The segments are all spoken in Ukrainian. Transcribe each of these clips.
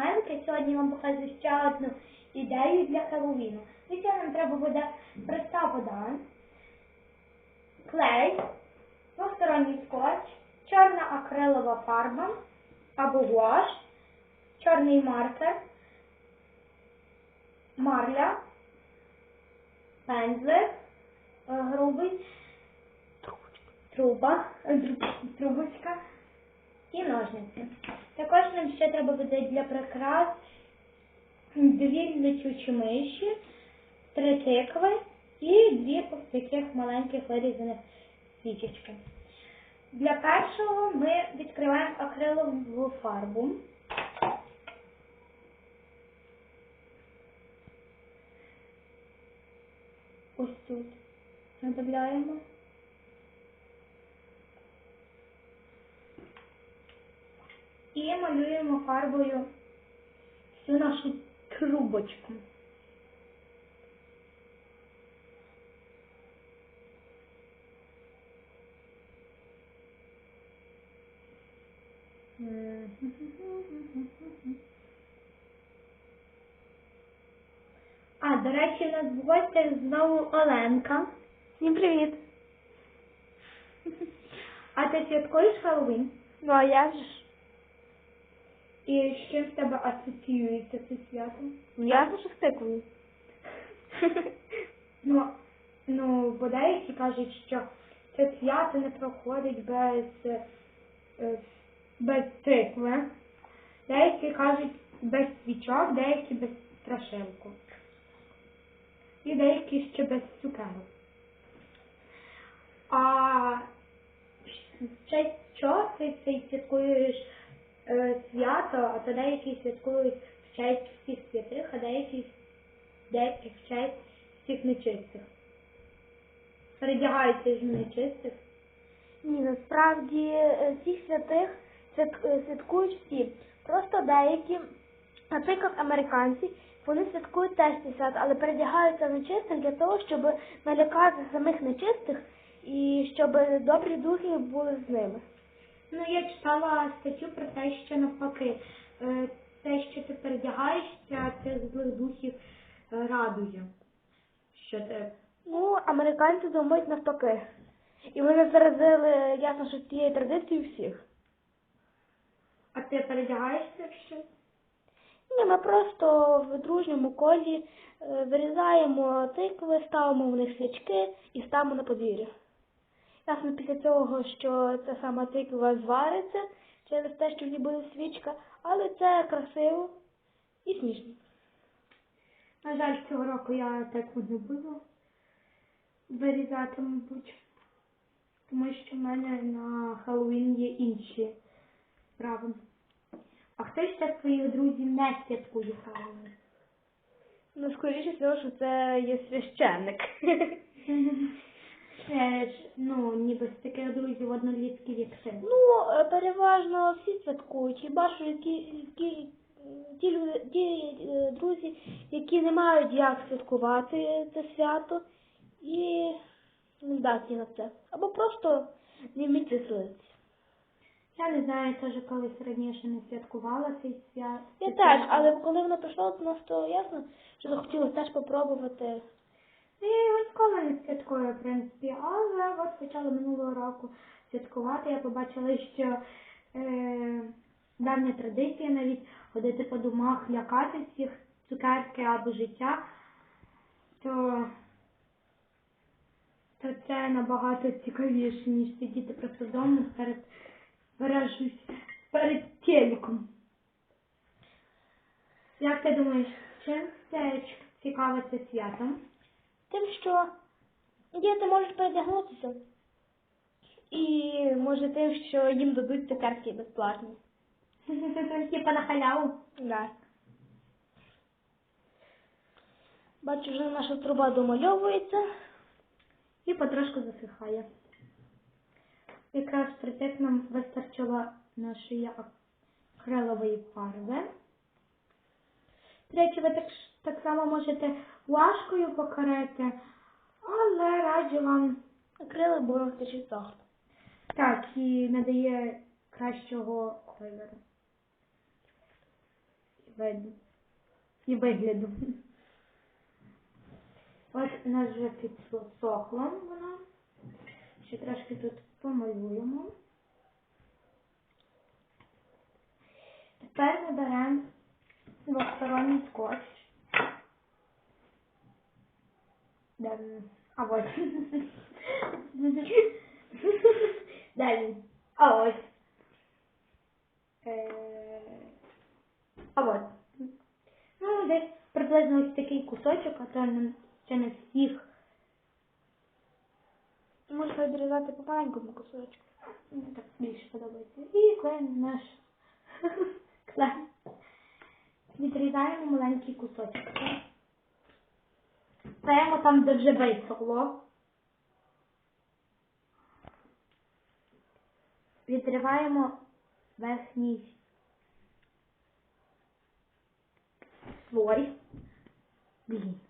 письменники. Сьогодні вам покажу ще одну ідею для Хеллоуіну. Для цього нам треба буде проста вода, клей, двосторонній скотч, чорна акрилова фарба або гуаш, чорний маркер, марля, пензлик, е, грубий, труба, е, трубочка і ножниці. Також нам ще треба буде для прикрас дві летючі миші, три тикви і дві таких маленьких вирізаних свічечки. Для першого ми відкриваємо акрилову фарбу. Ось тут надавляємо. І малюємо фарбою всю нашу трубочку. А, до речі, у нас в гостях знову Оленка. Всім привіт. А ти святкуєш Хеллоуін? Ну а я ж. І з чим в тебе асоціюється це свято? Ясно, що стикую. Ну, ну, бо деякі кажуть, що це свято не проходить без, е, без цикли. Деякі кажуть без свічок, деякі без страшилку. І деякі ще без цукерок. А честь чого ти цей святкуєш свято, а то деякі святкують в честь всіх святих, а деякі деяких в честь всіх нечистих. Передягаються з нечистих. Ні, насправді е, всіх святих свят- е, святкують всі. Просто деякі, наприклад, американці, вони святкують теж ці свята, але передягаються в нечистих для того, щоб налякати самих нечистих і щоб добрі духи були з ними. Ну, я читала статтю про те, що навпаки, е, те, що ти передягаєшся, цих злих духів е, радує. Що ти Ну, американці думають навпаки. І вони заразили, ясно, що цією традицією всіх. а ти передягаєшся щось? Ні, ми просто в дружньому колі е, вирізаємо тикви, ставимо в них свічки і ставимо на подвір'я. Ясно, після цього, що ця сама тиква звариться через те, що в ній буде свічка, але це красиво і смішно. На жаль, цього року я так не буду вирізати, мабуть. Тому що в мене на Хеллоуін є інші справи. А хто ще з твоїх друзів не святкує Хеллоуін? Ну, скоріше всього, що це є священник. Це ж, ну, ніби з таких друзів однолітків, як ти. Ну, е, переважно всі святкують. Хіба що які, які ті, люди, ті е, друзі, які не мають як святкувати це свято і не здатні на це. Або просто не вміють веселитися. Я не знаю, я теж колись раніше не святкувала цей свят. Я теж, але коли воно прийшло до нас, то ясно, що захотілося теж попробувати. Його ніколи не святкую, в принципі, але от почала минулого року святкувати. Я побачила, що е, давня традиція навіть ходити по домах, лякати всіх цукерки або життя, то, то це набагато цікавіше, ніж сидіти просто вдома перед, перед, перед телеком. Як ти думаєш, чим це цікаве це свято? Тим, що діти можуть передягнутися. І може тим, що їм дадуть цукерки безплатні. Типа на халяву. Да. Бачу, вже наша труба домальовується. І потрошку засихає. Якраз притик нам вистачило нашої акрилової фарби. До речі, ви так, так само можете лашкою покорити, але раджу вам Акрили течить сахар. так і надає кращого кольору. І вигляду. От у нас вже підсохло воно. Ще трошки тут помалюємо. Тепер ми беремо двосторонній скотч. Він? А ось. Він? А ось. А от. Ну, десь приблизно ось такий кусочок, а то не- ще не всіх. Можна відрізати по маленькому кусочку. Мені так більше подобається. І клеїмо наш клей. Відрізаємо маленький кусочок. Ставимо там, де вже висохло. Відриваємо верхній слой. Блін,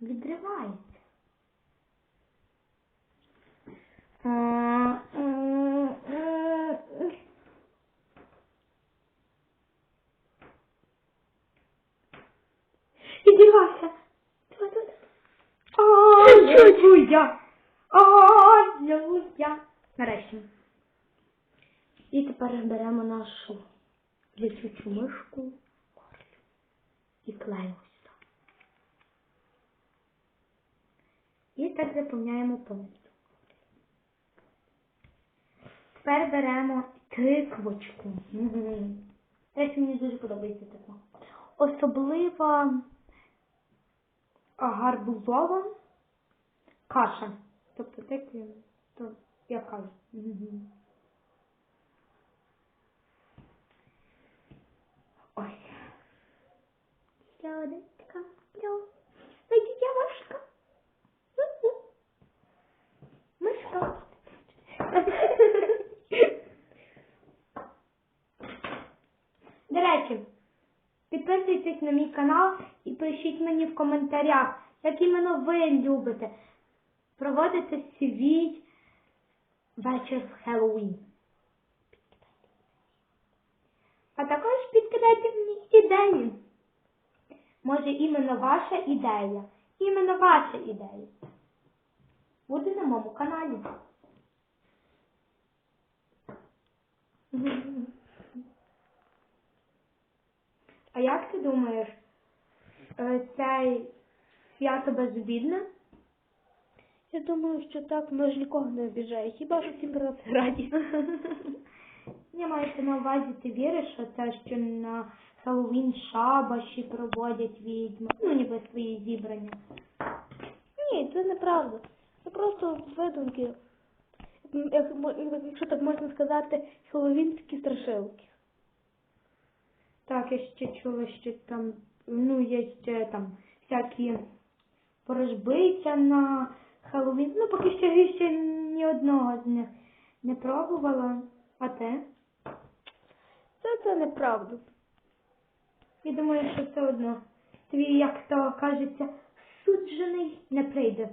відривається. Нарешті. І тепер беремо нашу лісючу мишку і клеїмо. І так заповняємо повністю. Тепер беремо тиквочку. Речі, мені дуже подобається тиква. Особливо а, гарбузова каша. Тобто тикві, то я кажу. Мгм. Ой. Сладочка, лё. Ой, я мышка. Мышка. До речі, підписуйтесь на мій канал і пишіть мені в коментарях, як іменно ви любите проводити свій вечір в Хеллоуін. А також підкидайте мені ідеї. Може, іменно ваша ідея, іменно ваша ідея буде на моєму каналі. А як ти думаєш, е, цей свято безобідне? Я думаю, що так ми ж нікого не обіжає. Хіба що всім про це раді. Я маю на увазі, ти віриш, що це що на Хеллоуін шабаші проводять відьми, ну ніби свої зібрання. Ні, це неправда. Це просто видумки. Якщо так можна сказати, хеловінські страшилки. Так, я ще чула, що там, ну, є ще там всякі ворожбиця на Хеллоуін. Ну, поки що я ще ні одного з них не пробувала. А те? Це це неправда. Я думаю, що все одно. Твій, як то кажеться, суджений не прийде